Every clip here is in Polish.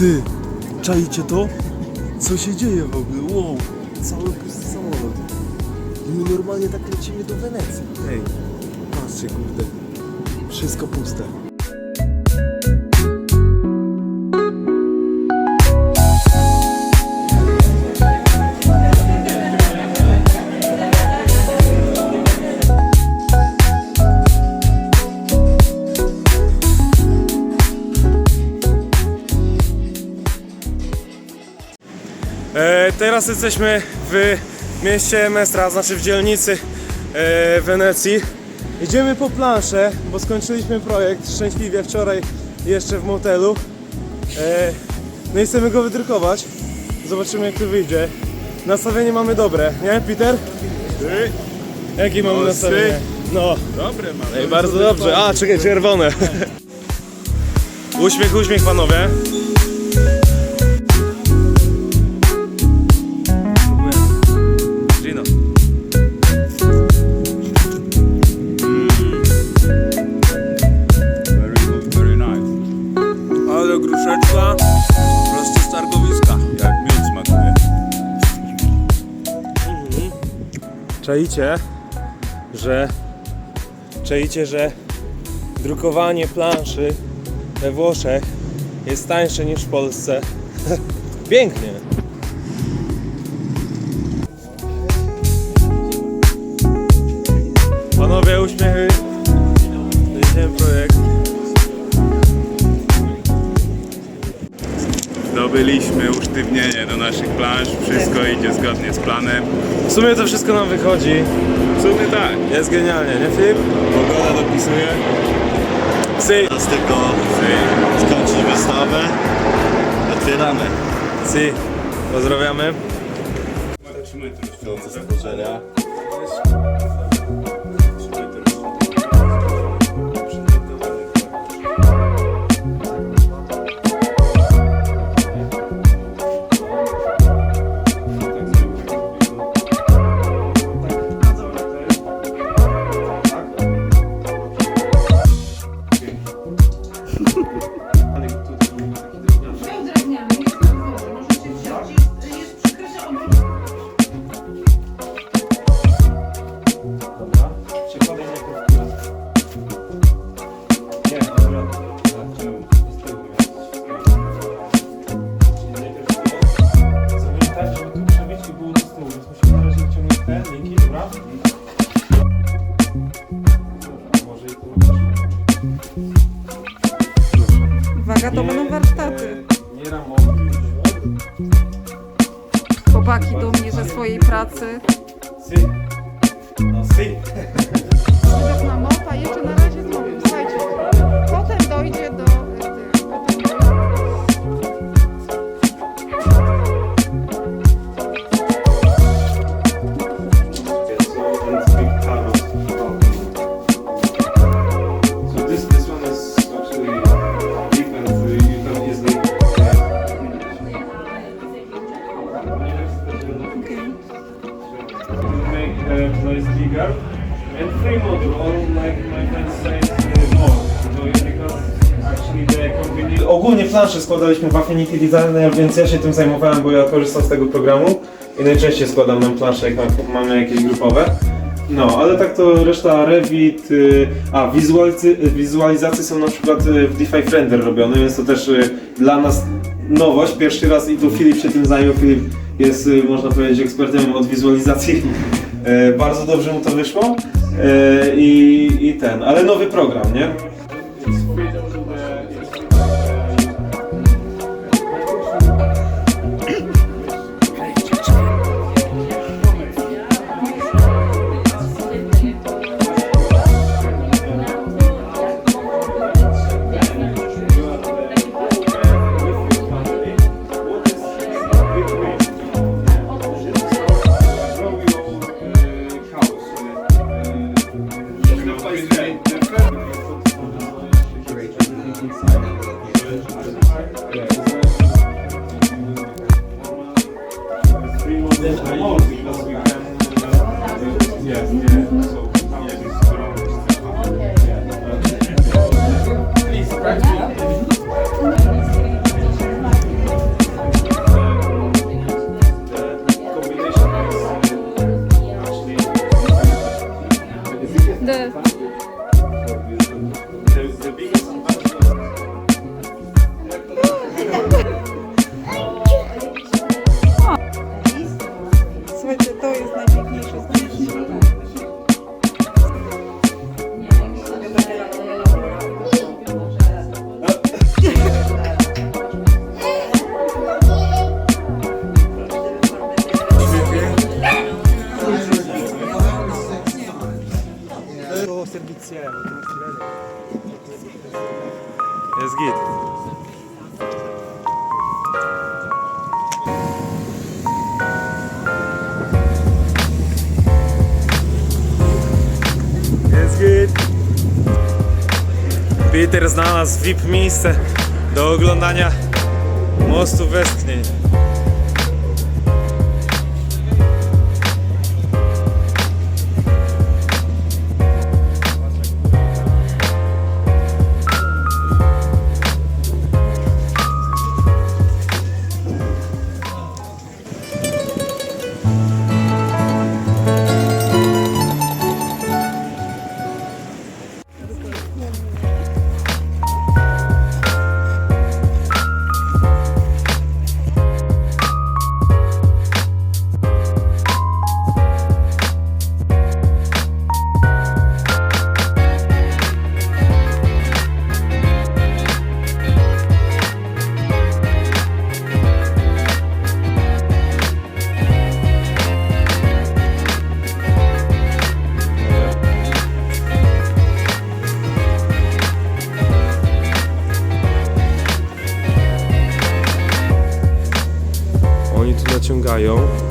Ty, czajcie to? Co się dzieje w ogóle? Wow, cały samolot. I my normalnie tak lecimy do Wenecji. Hej, patrzcie kurde. Wszystko puste. Teraz jesteśmy w mieście Mestra, znaczy w dzielnicy e, Wenecji. Idziemy po planszę, bo skończyliśmy projekt szczęśliwie wczoraj jeszcze w motelu. E, no i chcemy go wydrukować. Zobaczymy jak to wyjdzie. Nastawienie mamy dobre, nie Peter? Jakie mamy nastawienie? No. Dobre mam. Ej, bardzo dobrze. A, czekaj, czerwone. uśmiech, uśmiech panowie. Czaicie, że czaicie, że drukowanie planszy we Włoszech jest tańsze niż w Polsce. Pięknie. Panowie, uśmiechy. Zdobyliśmy usztywnienie do naszych plansz. Wszystko idzie zgodnie z planem. W sumie to wszystko nam wychodzi. W sumie tak. Jest genialnie, nie Filip? Pogoda dopisuje. Si, Teraz tylko skończyć wystawę. Otwieramy. si. Pozdrawiamy. Trzymaj to Chcące stworzenia. Składaliśmy w Affinity więc ja się tym zajmowałem, bo ja korzystam z tego programu i najczęściej składam nam plansze, jak mam- mamy jakieś grupowe. No, ale tak to reszta Revit, y, a wizualizacje są na przykład y, w DeFi Render robione, więc to też y, dla nas nowość, pierwszy raz i tu Filip się tym zajął, Filip jest można powiedzieć ekspertem od wizualizacji, bardzo dobrze mu to wyszło i, i ten, ale nowy program, nie? 저희 щось. Peter znalazł VIP miejsce do oglądania mostu westchnień. Oni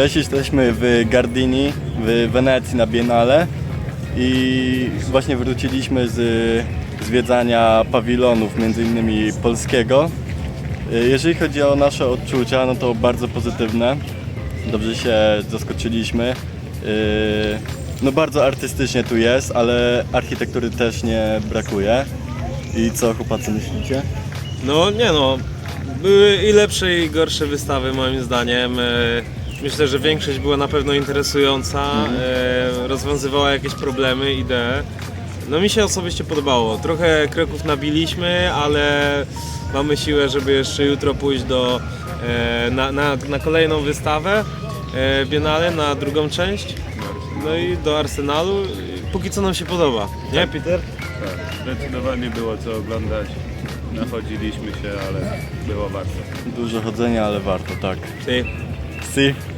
Cześć, jesteśmy w Gardini, w Wenecji na Biennale i właśnie wróciliśmy z zwiedzania pawilonów, między innymi polskiego. Jeżeli chodzi o nasze odczucia, no to bardzo pozytywne. Dobrze się zaskoczyliśmy. No bardzo artystycznie tu jest, ale architektury też nie brakuje. I co chłopacy myślicie? No nie no, były i lepsze i gorsze wystawy moim zdaniem. Myślę, że większość była na pewno interesująca, e, rozwiązywała jakieś problemy, idee. No mi się osobiście podobało. Trochę kroków nabiliśmy, ale mamy siłę, żeby jeszcze jutro pójść do, e, na, na, na kolejną wystawę e, Biennale, na drugą część. No i do Arsenalu. Póki co nam się podoba. Nie, Peter? Tak, zdecydowanie było co oglądać. Nachodziliśmy się, ale było warto. Dużo chodzenia, ale warto, tak. Ty. Si.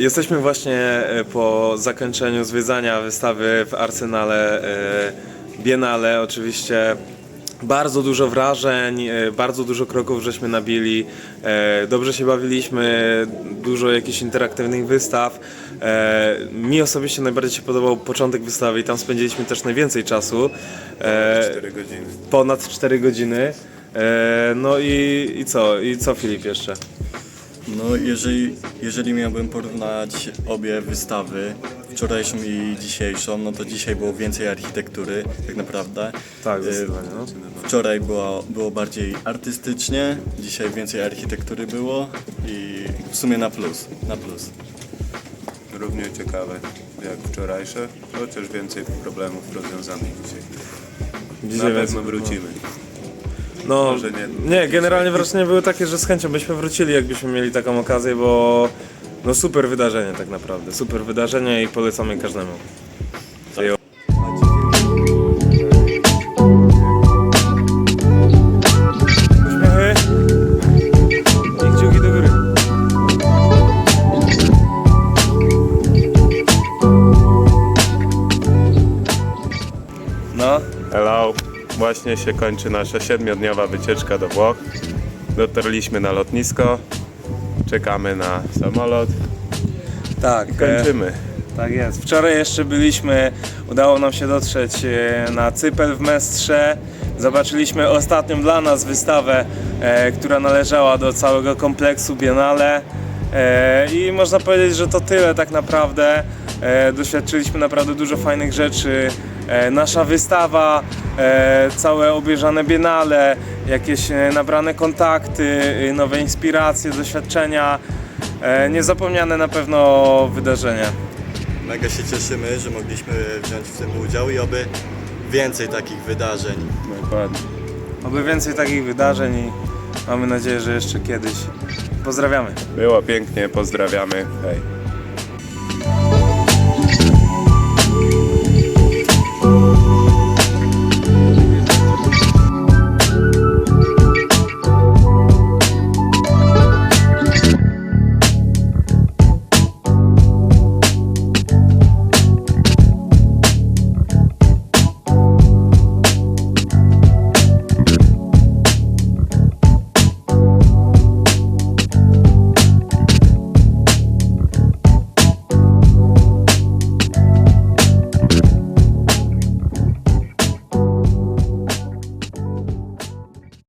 Jesteśmy właśnie e, po zakończeniu zwiedzania wystawy w Arsenale e, Biennale. Oczywiście bardzo dużo wrażeń, e, bardzo dużo kroków żeśmy nabili. Dobrze się bawiliśmy, dużo jakichś interaktywnych wystaw. Mi osobiście najbardziej się podobał początek wystawy i tam spędziliśmy też najwięcej czasu. E, 4 godziny. Ponad 4 godziny. No i, i co? I co Filip jeszcze? No, jeżeli, jeżeli miałbym porównać obie wystawy, wczorajszą i dzisiejszą, no to dzisiaj było więcej architektury, tak naprawdę. Tak, Y, zdecydowanie. No. Wczoraj było, było bardziej artystycznie, dzisiaj więcej architektury było i w sumie na plus, na plus. Równie ciekawe jak wczorajsze, chociaż więcej problemów rozwiązanych dzisiaj. Dzisiaj Na pewno wrócimy. No, Może nie- nie, generalnie wrażenia były takie, że z chęcią byśmy wrócili, jakbyśmy mieli taką okazję, bo no super wydarzenie tak naprawdę, super wydarzenie i polecamy każdemu. Uśmiechy i kciuki do góry. No, Hello. Właśnie się kończy nasza siedmiodniowa wycieczka do Włoch. Dotarliśmy na lotnisko. Czekamy na samolot. tak. I kończymy. Tak jest. Wczoraj jeszcze byliśmy, udało nam się dotrzeć e, na Cypel w Mestrze. Zobaczyliśmy ostatnią dla nas wystawę, e, która należała do całego kompleksu Biennale. E, I można powiedzieć, że to tyle tak naprawdę. E, doświadczyliśmy naprawdę dużo fajnych rzeczy. E, nasza wystawa, e, całe obejrzane Biennale, jakieś e, nabrane kontakty, e, nowe inspiracje, doświadczenia. E, niezapomniane na pewno wydarzenia. Mega się cieszymy, że mogliśmy wziąć w tym udział i oby więcej takich wydarzeń. Dokładnie. Oby więcej takich wydarzeń i mamy nadzieję, że jeszcze kiedyś. Pozdrawiamy. Było pięknie, pozdrawiamy. Hej.